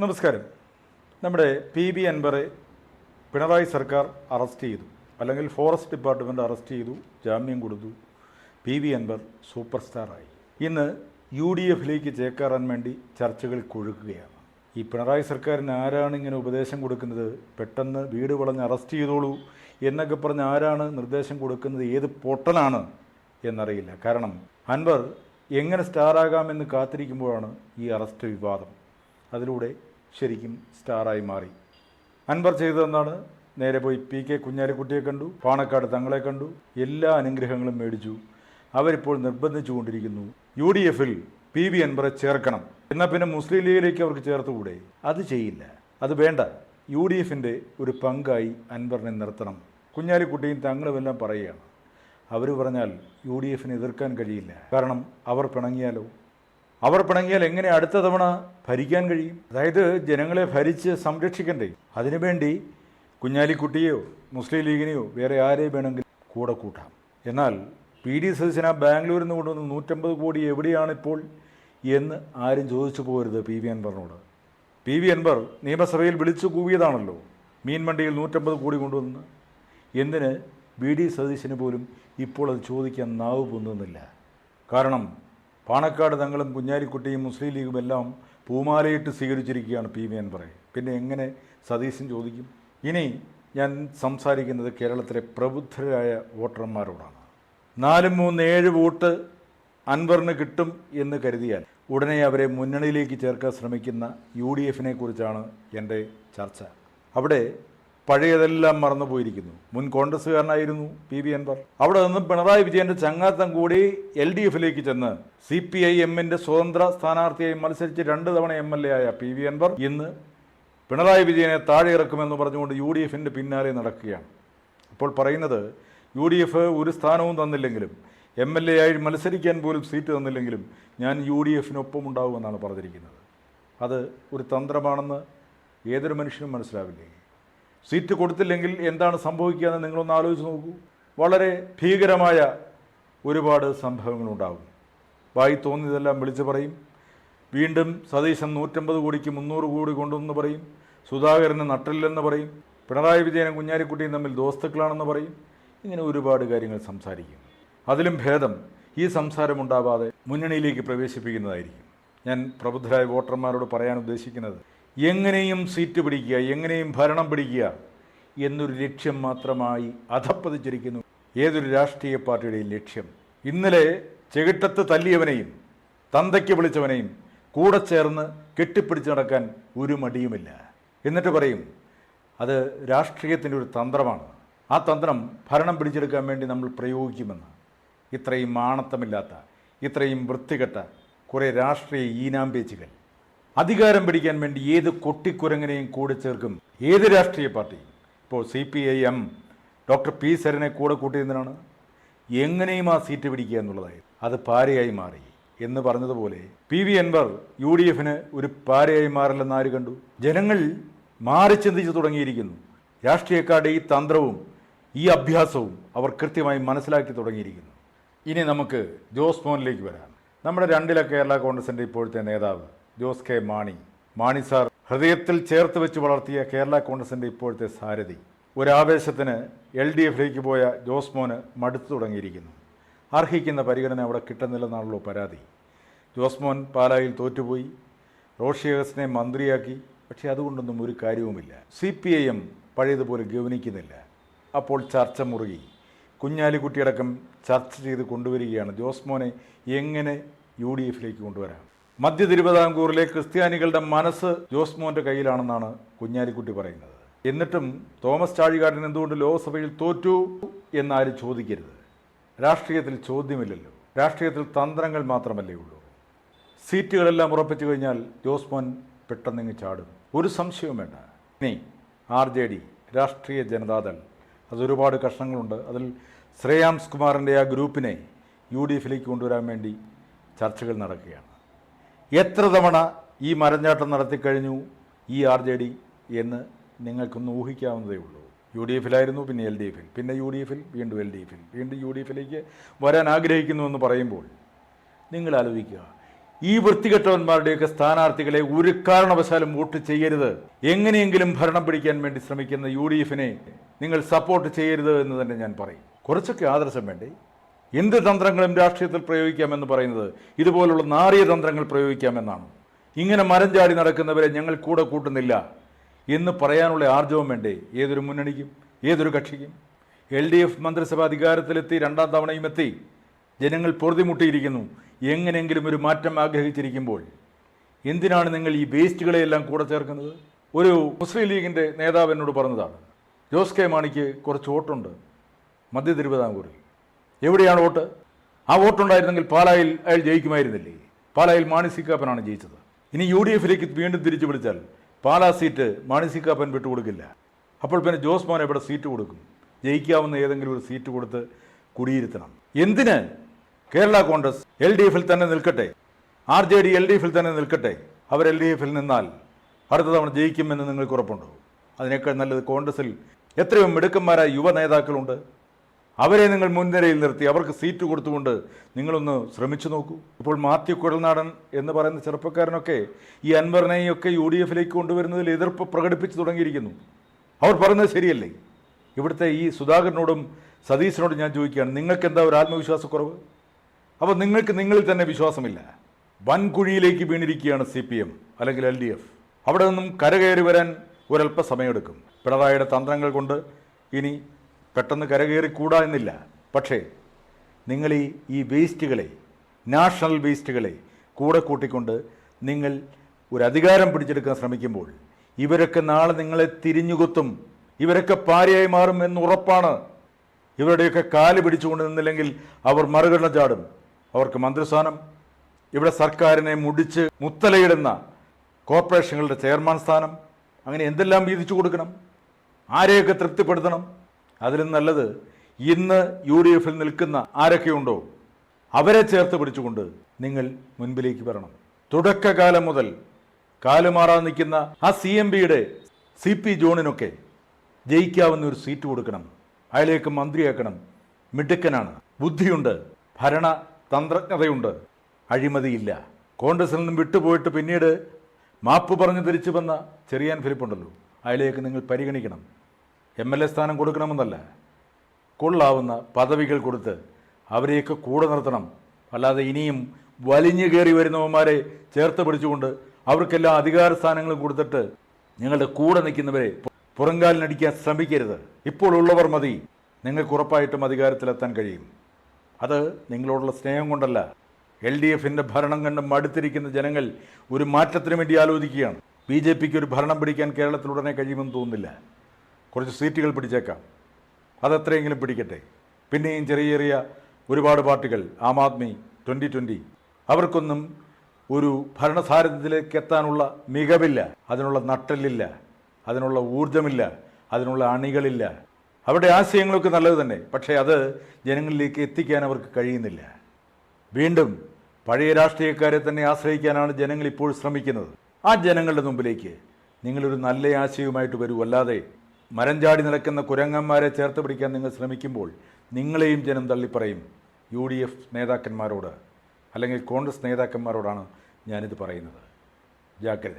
നമസ്കാരം. നമ്മുടെ P B അൻവറെ Pinarayi സർക്കാർ അറസ്റ്റ് ചെയ്തു. അല്ലെങ്കിൽ ഫോറസ്റ്റ് ഡിപ്പാർട്ട്മെന്റ് അറസ്റ്റ് ചെയ്തു ജാമ്യം കൊടുത്തു. പി ബി അൻവർ സൂപ്പർ സ്റ്റാറായി ഇന്ന് യു ഡി എഫിലേക്ക് ചേക്കേറാൻ വേണ്ടി ചർച്ചകൾ കൊഴുക്കുകയാണ്. ഈ പിണറായി സർക്കാരിന് ആരാണ് ഇങ്ങനെ ഉപദേശം കൊടുക്കുന്നത്? പെട്ടെന്ന് വീട് വളഞ്ഞ് അറസ്റ്റ് ചെയ്തോളൂ എന്നൊക്കെ പറഞ്ഞ് ആരാണ് നിർദ്ദേശം കൊടുക്കുന്നത്? ഏത് പൊട്ടനാണ് എന്നറിയില്ല. കാരണം അൻവർ എങ്ങനെ സ്റ്റാറാകാമെന്ന് കാത്തിരിക്കുമ്പോഴാണ് ഈ അറസ്റ്റ് വിവാദം. അതിലൂടെ ശരിക്കും സ്റ്റാറായി മാറി. അൻവർ ചെയ്തതെന്നാണ് നേരെ പോയി പി കെ കുഞ്ഞാലിക്കുട്ടിയെ കണ്ടു പാണക്കാട് തങ്ങളെ കണ്ടു എല്ലാ അനുഗ്രഹങ്ങളും മേടിച്ചു. അവരിപ്പോൾ നിർബന്ധിച്ചുകൊണ്ടിരിക്കുന്നു യു ഡി എഫിൽ പി വി അൻവറെ ചേർക്കണം. എന്നാൽ പിന്നെ മുസ്ലിം ലീഗിലേക്ക് അവർക്ക് ചേർത്തുകൂടെ? അത് ചെയ്യില്ല. അത് വേണ്ട. യു ഡി എഫിന്റെ ഒരു പങ്കായി അൻവറിനെ നിർത്തണം. കുഞ്ഞാലിക്കുട്ടിയും തങ്ങളുമെല്ലാം പറയുകയാണ്. അവർ പറഞ്ഞാൽ യു ഡി എഫിനെ എതിർക്കാൻ കഴിയില്ല. കാരണം അവർ പിണങ്ങിയാലോ? അവർ പിണങ്ങിയാൽ എങ്ങനെ അടുത്ത തവണ ഭരിക്കാൻ കഴിയും? അതായത് ജനങ്ങളെ ഭരിച്ച് സംരക്ഷിക്കണ്ടേ? അതിനുവേണ്ടി കുഞ്ഞാലിക്കുട്ടിയോ മുസ്ലിം ലീഗിനെയോ വേറെ ആരെയും വേണമെങ്കിൽ കൂടെ കൂട്ടാം. എന്നാൽ പി ഡി സതീശൻ ആ ബാംഗ്ലൂരിൽ നിന്ന് കൊണ്ടുവന്ന് നൂറ്റമ്പത് കോടി എവിടെയാണിപ്പോൾ എന്ന് ആരും ചോദിച്ചു പോകരുത് പി വി അൻവറിനോട്. പി വി അൻവർ നിയമസഭയിൽ വിളിച്ചു കൂവിയതാണല്ലോ മീൻമണ്ടിയിൽ നൂറ്റമ്പത് കോടി കൊണ്ടുവന്ന്. എന്തിന്? ബി ഡി സതീശന് പോലും ഇപ്പോൾ അത് ചോദിക്കാൻ നാവ് പൊന്നുന്നില്ല കാരണം പാണക്കാട് തങ്ങളും കുഞ്ഞാലിക്കുട്ടിയും മുസ്ലിം ലീഗും എല്ലാം പൂമാലയിട്ട് സ്വീകരിച്ചിരിക്കുകയാണ് പി വി അൻവറെ. പിന്നെ എങ്ങനെ സതീശൻ ചോദിക്കും? ഇനി ഞാൻ സംസാരിക്കുന്നത് കേരളത്തിലെ പ്രബുദ്ധരായ വോട്ടർമാരോടാണ്. നാലും മൂന്ന് ഏഴ് വോട്ട് അൻവറിന് കിട്ടും എന്ന് കരുതിയാൽ ഉടനെ അവരെ മുന്നണിയിലേക്ക് ചേർക്കാൻ ശ്രമിക്കുന്ന യു ഡി എഫിനെ കുറിച്ചാണ് എന്റെ ചർച്ച. അവിടെ പഴയതെല്ലാം മറന്നു പോയിരിക്കുന്നു മുൻ കോൺഗ്രസ്സുകാരനായിരുന്നു പി വി അൻവർ. അവിടെ നിന്നും പിണറായി വിജയന്റെ ചങ്ങാത്തം കൂടി എൽ ഡി എഫിലേക്ക് ചെന്ന് സി പി ഐ എമ്മിന്റെ സ്വതന്ത്ര സ്ഥാനാർത്ഥിയായി മത്സരിച്ച് രണ്ട് തവണ എം എൽ എ ആയ പി വി അൻവർ ഇന്ന് പിണറായി വിജയനെ താഴെ ഇറക്കുമെന്ന് പറഞ്ഞുകൊണ്ട് യു ഡി എഫിന്റെ പിന്നാലെ നടക്കുകയാണ്. ഇപ്പോൾ പറയുന്നത് യു ഡി എഫ് ഒരു സ്ഥാനവും തന്നില്ലെങ്കിലും എം എൽ എ ആയി മത്സരിക്കാൻ പോലും സീറ്റ് തന്നില്ലെങ്കിലും ഞാൻ യു ഡി എഫിനൊപ്പം ഉണ്ടാവുമെന്നാണ് പറഞ്ഞിരിക്കുന്നത്. അത് ഒരു തന്ത്രമാണെന്ന് ഏതൊരു മനുഷ്യനും മനസ്സിലാവില്ലേ? സീറ്റ് കൊടുത്തില്ലെങ്കിൽ എന്താണ് സംഭവിക്കുക എന്ന് നിങ്ങളൊന്ന് ആലോചിച്ച് നോക്കൂ. വളരെ ഭീകരമായ ഒരുപാട് സംഭവങ്ങളുണ്ടാകും. വായി തോന്നിയതെല്ലാം വിളിച്ചു പറയും. വീണ്ടും സതീശൻ നൂറ്റമ്പത് കോടിക്ക് മുന്നൂറ് കോടി കൊണ്ടുവന്ന് പറയും. സുധാകരന് നട്ടില്ലെന്ന് പറയും. പിണറായി വിജയനും കുഞ്ഞാലിക്കുട്ടിയും തമ്മിൽ ദോസ്തുക്കളാണെന്ന് പറയും. ഇങ്ങനെ ഒരുപാട് കാര്യങ്ങൾ സംസാരിക്കും. അതിലും ഭേദം ഈ സംസാരമുണ്ടാവാതെ മുന്നണിയിലേക്ക് പ്രവേശിപ്പിക്കുന്നതായിരിക്കും. ഞാൻ പ്രബുദ്ധരായ വോട്ടർമാരോട് പറയാൻ ഉദ്ദേശിക്കുന്നത് എങ്ങനെയും സീറ്റ് പിടിക്കുക എങ്ങനെയും ഭരണം പിടിക്കുക എന്നൊരു ലക്ഷ്യം മാത്രമായി അധപ്പതിച്ചിരിക്കുന്നു. ഏതൊരു രാഷ്ട്രീയ പാർട്ടിയുടെയും ലക്ഷ്യം? ഇന്നലെ ചെകിട്ടത്ത് തല്ലിയവനെയും തന്തയ്ക്ക് വിളിച്ചവനെയും കൂടെ ചേർന്ന് കെട്ടിപ്പിടിച്ച് നടക്കാൻ ഒരു മടിയുമില്ല. എന്നിട്ട് പറയും അത് രാഷ്ട്രീയത്തിന്റെ ഒരു തന്ത്രമാണ്. ആ തന്ത്രം ഭരണം പിടിച്ചെടുക്കാൻ വേണ്ടി നമ്മൾ പ്രയോഗിക്കുമെന്ന്. ഇത്രയും ആണത്തമില്ലാത്ത ഇത്രയും വൃത്തികെട്ട കുറേ രാഷ്ട്രീയ ഈനാമ്പേച്ചുകൾ അധികാരം പിടിക്കാൻ വേണ്ടി ഏത് കൊട്ടിക്കുരങ്ങനെയും കൂടെ ചേർക്കും. ഏത് രാഷ്ട്രീയ പാർട്ടി ഇപ്പോൾ C P I M doctor P സരനെ കൂടെ കൂട്ടിയതിനാണ് എങ്ങനെയും ആ സീറ്റ് പിടിക്കുക എന്നുള്ളതായി. അത് പാരയായി മാറി എന്ന് പറഞ്ഞതുപോലെ P V Anvar U D എഫിന് ഒരു പാരയായി മാറില്ലെന്ന് ആര് കണ്ടു? ജനങ്ങൾ മാറി ചിന്തിച്ചു തുടങ്ങിയിരിക്കുന്നു. രാഷ്ട്രീയക്കാരുടെ ഈ തന്ത്രവും ഈ അഭ്യാസവും അവർ കൃത്യമായി മനസ്സിലാക്കി തുടങ്ങിയിരിക്കുന്നു. ഇനി നമുക്ക് ജോസ് മോഹനിലേക്ക് വരാം. നമ്മുടെ രണ്ടില കേരള കോൺഗ്രസിന്റെ ഇപ്പോഴത്തെ നേതാവ് ജോസ് കെ മാണി. മാണി സാർ ഹൃദയത്തിൽ ചേർത്ത് വെച്ച് വളർത്തിയ കേരള കോൺഗ്രസിന്റെ ഇപ്പോഴത്തെ സാരഥി. ഒരാവേശത്തിന് എൽ ഡി എഫിലേക്ക് പോയ ജോസ് മോന് മടുത്തു തുടങ്ങിയിരിക്കുന്നു. അർഹിക്കുന്ന പരിഗണന അവിടെ കിട്ടുന്നില്ലെന്നാണല്ലോ പരാതി. ജോസ് മോൻ പാലായിൽ തോറ്റുപോയി. റോഷിയഗസിനെ മന്ത്രിയാക്കി. പക്ഷേ അതുകൊണ്ടൊന്നും ഒരു കാര്യവുമില്ല. സി പി ഐ എം പഴയതുപോലെ ഗവനിക്കുന്നില്ല അപ്പോൾ ചർച്ച മുറുകി. കുഞ്ഞാലിക്കുട്ടിയടക്കം ചർച്ച ചെയ്ത് കൊണ്ടുവരികയാണ് ജോസ് മോനെ എങ്ങനെ യു ഡി എഫിലേക്ക് കൊണ്ടുവരാം? മധ്യ തിരുവിതാംകൂറിലെ ക്രിസ്ത്യാനികളുടെ മനസ്സ് ജോസ് മോന്റെ കയ്യിലാണെന്നാണ് കുഞ്ഞാലിക്കുട്ടി പറയുന്നത്. എന്നിട്ടും തോമസ് ചാഴികാടൻ എന്തുകൊണ്ട് ലോക്സഭയിൽ തോറ്റു എന്നാരും ചോദിക്കരുത്. രാഷ്ട്രീയത്തിൽ ചോദ്യമില്ലല്ലോ. രാഷ്ട്രീയത്തിൽ തന്ത്രങ്ങൾ മാത്രമല്ലേ ഉള്ളൂ. സീറ്റുകളെല്ലാം ഉറപ്പിച്ചു കഴിഞ്ഞാൽ ജോസ് മോൻ പെട്ടെന്നിങ്ങ് ചാടും. ഒരു സംശയവും വേണ്ട. ഇനി ആർ ജെ ഡി രാഷ്ട്രീയ ജനതാദൾ അതൊരുപാട് കഷ്ണങ്ങളുണ്ട്. അതിൽ ശ്രേയാംസ് കുമാറിന്റെ ആ ഗ്രൂപ്പിനെ യു ഡി എഫിലേക്ക് കൊണ്ടുവരാൻ വേണ്ടി ചർച്ചകൾ നടക്കുകയാണ്. എത്ര തവണ ഈ മരഞ്ഞാട്ടം നടത്തിക്കഴിഞ്ഞു ഈ ആർ ജെ ഡി എന്ന് നിങ്ങൾക്കൊന്ന് ഊഹിക്കാവുന്നതേ ഉള്ളൂ. യു ഡി എഫിലായിരുന്നു പിന്നെ എൽ ഡി എഫിൽ. പിന്നെ യു ഡി എഫിൽ വീണ്ടും എൽ ഡി എഫിൽ. വീണ്ടും യു ഡി എഫിലേക്ക് വരാൻ ആഗ്രഹിക്കുന്നു എന്ന് പറയുമ്പോൾ നിങ്ങൾ ആലോചിക്കുക. ഈ വൃത്തികെട്ടവന്മാരുടെയൊക്കെ സ്ഥാനാർത്ഥികളെ ഒരു കാരണവശാലും വോട്ട് ചെയ്യരുത്. എങ്ങനെയെങ്കിലും ഭരണം പിടിക്കാൻ വേണ്ടി ശ്രമിക്കുന്ന യു നിങ്ങൾ സപ്പോർട്ട് ചെയ്യരുത് എന്ന് തന്നെ ഞാൻ പറയും. കുറച്ചൊക്കെ ആദർശം വേണ്ടേ? എന്ത് തന്ത്രങ്ങളും രാഷ്ട്രീയത്തിൽ പ്രയോഗിക്കാമെന്ന് പറയുന്നത് ഇതുപോലുള്ള നാറിയ തന്ത്രങ്ങൾ പ്രയോഗിക്കാമെന്നാണ്. ഇങ്ങനെ മരം ചാടി നടക്കുന്നവരെ ഞങ്ങൾ കൂടെ കൂട്ടുന്നില്ല എന്ന് പറയാനുള്ള ആർജവം വേണ്ടേ? ഏതൊരു മുന്നണിക്കും? ഏതൊരു കക്ഷിക്കും? എൽ ഡി എഫ് മന്ത്രിസഭ അധികാരത്തിലെത്തി രണ്ടാം തവണയും എത്തി. ജനങ്ങൾ പൊറുതിമുട്ടിയിരിക്കുന്നു. എങ്ങനെയെങ്കിലും ഒരു മാറ്റം ആഗ്രഹിച്ചിരിക്കുമ്പോൾ എന്തിനാണ് നിങ്ങൾ ഈ വേസ്റ്റുകളെയെല്ലാം കൂടെ ചേർക്കുന്നത്? ഒരു മുസ്ലിം ലീഗിന്റെ നേതാവ് എന്നോട് പറഞ്ഞതാണ്. ജോസ് കെ മാണിക്ക് കുറച്ച് വോട്ടുണ്ട്. മധ്യ തിരുവിതാംകൂറിൽ എവിടെയാണ് വോട്ട്? ആ വോട്ടുണ്ടായിരുന്നെങ്കിൽ പാലായിൽ അയാൾ ജയിക്കുമായിരുന്നില്ലേ? പാലായിൽ മാണിസിക്കാപ്പനാണ് ജയിച്ചത്. ഇനി യു ഡി എഫിലേക്ക് വീണ്ടും തിരിച്ചു പിടിച്ചാൽ പാലാ സീറ്റ് മാണിസിക്കാപ്പൻ വിട്ടുകൊടുക്കില്ല. അപ്പോൾ പിന്നെ ജോസ് മോൻ എവിടെ സീറ്റ് കൊടുക്കും? ജയിക്കാവുന്ന ഏതെങ്കിലും ഒരു സീറ്റ് കൊടുത്ത് കുടിയിരുത്തണം. എന്തിന്? കേരള കോൺഗ്രസ് എൽ ഡി എഫിൽ തന്നെ നിൽക്കട്ടെ. R J D L D എഫിൽ തന്നെ നിൽക്കട്ടെ. അവർ എൽ ഡി എഫിൽ നിന്നാൽ അടുത്ത തവണ ജയിക്കുമെന്ന് നിങ്ങൾക്ക് ഉറപ്പുണ്ടോ? അതിനേക്കാൾ നല്ലത് കോൺഗ്രസിൽ എത്രയോ മിടുക്കന്മാരായ യുവ നേതാക്കളുണ്ട് അവരെ നിങ്ങൾ മുൻനിരയിൽ നിർത്തി അവർക്ക് സീറ്റ് കൊടുത്തുകൊണ്ട് നിങ്ങളൊന്ന് ശ്രമിച്ചു നോക്കൂ. ഇപ്പോൾ മാത്യു കുഴൽനാടൻ എന്ന് പറയുന്ന ചെറുപ്പക്കാരനൊക്കെ ഈ അൻവറിനെയൊക്കെ യു ഡി എഫിലേക്ക് കൊണ്ടുവരുന്നതിൽ എതിർപ്പ് പ്രകടിപ്പിച്ചു തുടങ്ങിയിരിക്കുന്നു. അവർ പറയുന്നത് ശരിയല്ലേ? ഇവിടുത്തെ ഈ സുധാകരനോടും സതീശനോടും ഞാൻ ചോദിക്കുകയാണ് നിങ്ങൾക്ക് എന്താ ഒരു ആത്മവിശ്വാസക്കുറവ്? അപ്പോൾ നിങ്ങൾക്ക് നിങ്ങളിൽ തന്നെ വിശ്വാസമില്ല. വൻകുഴിയിലേക്ക് വീണിരിക്കുകയാണ് സി പി എം അല്ലെങ്കിൽ എൽ ഡി എഫ്. അവിടെ നിന്നും കരകയറി വരാൻ ഒരല്പ സമയമെടുക്കും പിണറായിയുടെ തന്ത്രങ്ങൾ കൊണ്ട് ഇനി പെട്ടെന്ന് കരകയറിക്കൂടാ എന്നില്ല. പക്ഷേ നിങ്ങൾ ഈ ഈ വേസ്റ്റുകളെ നാഷണൽ വേസ്റ്റുകളെ കൂടെ കൂട്ടിക്കൊണ്ട് നിങ്ങൾ ഒരു അധികാരം പിടിച്ചെടുക്കാൻ ശ്രമിക്കുമ്പോൾ ഇവരൊക്കെ നാളെ നിങ്ങളെ തിരിഞ്ഞുകുത്തും ഇവരൊക്കെ പാരയായി മാറും എന്ന് ഉറപ്പാണ്. ഇവരുടെയൊക്കെ കാൽ പിടിച്ചുകൊണ്ട് നിന്നില്ലെങ്കിൽ അവർ മറുകടന ചാടും. അവർക്ക് മന്ത്രിസ്ഥാനം ഇവിടെ സർക്കാരിനെ മുടിച്ച് മുത്തലയിടുന്ന കോർപ്പറേഷനുകളുടെ ചെയർമാൻ സ്ഥാനം അങ്ങനെ എന്തെല്ലാം വീതിച്ചു കൊടുക്കണം? ആരെയൊക്കെ തൃപ്തിപ്പെടുത്തണം? അതിലും നല്ലത് ഇന്ന് യു ഡി എഫിൽ നിൽക്കുന്ന ആരൊക്കെയുണ്ടോ അവരെ ചേർത്ത് പിടിച്ചുകൊണ്ട് നിങ്ങൾ മുൻപിലേക്ക് വരണം. തുടക്കകാലം മുതൽ കാലുമാറാൻ നിൽക്കുന്ന ആ സി എം ബിയുടെ സി പി ജോണിനൊക്കെ ജയിക്കാവുന്ന ഒരു സീറ്റ് കൊടുക്കണം. അയാളേക്ക് മന്ത്രിയാക്കണം. മിടുക്കനാണ്. ബുദ്ധിയുണ്ട്. ഭരണ തന്ത്രജ്ഞതയുണ്ട്. അഴിമതിയില്ല. കോൺഗ്രസിൽ നിന്നും വിട്ടുപോയിട്ട് പിന്നീട് മാപ്പ് പറഞ്ഞ് തിരിച്ചു വന്ന ചെറിയാൻ ഫിലിപ്പുണ്ടല്ലോ. അയാളേക്ക് നിങ്ങൾ പരിഗണിക്കണം. എം എൽ എ സ്ഥാനം കൊടുക്കണമെന്നല്ല. കൊള്ളാവുന്ന പദവികൾ കൊടുത്ത് അവരെയൊക്കെ കൂടെ നിർത്തണം. അല്ലാതെ ഇനിയും വലിഞ്ഞു കയറി വരുന്നവന്മാരെ ചേർത്ത് പിടിച്ചുകൊണ്ട് അവർക്കെല്ലാം അധികാര സ്ഥാനങ്ങളും കൊടുത്തിട്ട് നിങ്ങളുടെ കൂടെ നിൽക്കുന്നവരെ പുറങ്കാലിനടിക്കാൻ ശ്രമിക്കരുത്. ഇപ്പോൾ ഉള്ളവർ മതി. നിങ്ങൾക്ക് ഉറപ്പായിട്ടും അധികാരത്തിലെത്താൻ കഴിയും. അത് നിങ്ങളോടുള്ള സ്നേഹം കൊണ്ടല്ല. എൽ ഡി എഫിന്റെ ഭരണം കണ്ട് മടുത്തിരിക്കുന്ന ജനങ്ങൾ ഒരു മാറ്റത്തിന് വേണ്ടി ആലോചിക്കുകയാണ്. ബി ജെ പിക്ക് ഒരു ഭരണം പിടിക്കാൻ കേരളത്തിലുടനെ കഴിയുമെന്ന് തോന്നുന്നില്ല. കുറച്ച് സീറ്റുകൾ പിടിച്ചേക്കാം. അതത്രയെങ്കിലും പിടിക്കട്ടെ. പിന്നെയും ചെറിയ ചെറിയ ഒരുപാട് പാർട്ടികൾ ആം ആദ്മി ട്വന്റി ട്വന്റി അവർക്കൊന്നും ഒരു ഭരണസാരഥ്യത്തിലേക്ക് എത്താനുള്ള മികവില്ല. അതിനുള്ള നട്ടലില്ല അതിനുള്ള ഊർജമില്ല അതിനുള്ള അണികളില്ല. അവരുടെ ആശയങ്ങളൊക്കെ നല്ലത് തന്നെ. പക്ഷേ അത് ജനങ്ങളിലേക്ക് എത്തിക്കാൻ അവർക്ക് കഴിയുന്നില്ല. വീണ്ടും പഴയ രാഷ്ട്രീയക്കാരെ തന്നെ ആശ്രയിക്കാനാണ് ജനങ്ങൾ ഇപ്പോൾ ശ്രമിക്കുന്നത്. ആ ജനങ്ങളുടെ മുമ്പിലേക്ക് നിങ്ങളൊരു നല്ല ആശയവുമായിട്ട് വരൂ. അല്ലാതെ മരം നടക്കുന്ന കുരങ്ങന്മാരെ ചേർത്ത് പിടിക്കാൻ നിങ്ങൾ ശ്രമിക്കുമ്പോൾ നിങ്ങളെയും ജനം തള്ളിപ്പറയും. യു ഡി എഫ് നേതാക്കന്മാരോട് അല്ലെങ്കിൽ കോൺഗ്രസ് നേതാക്കന്മാരോടാണ് ഞാനിത് പറയുന്നത്. ജാഗ്രത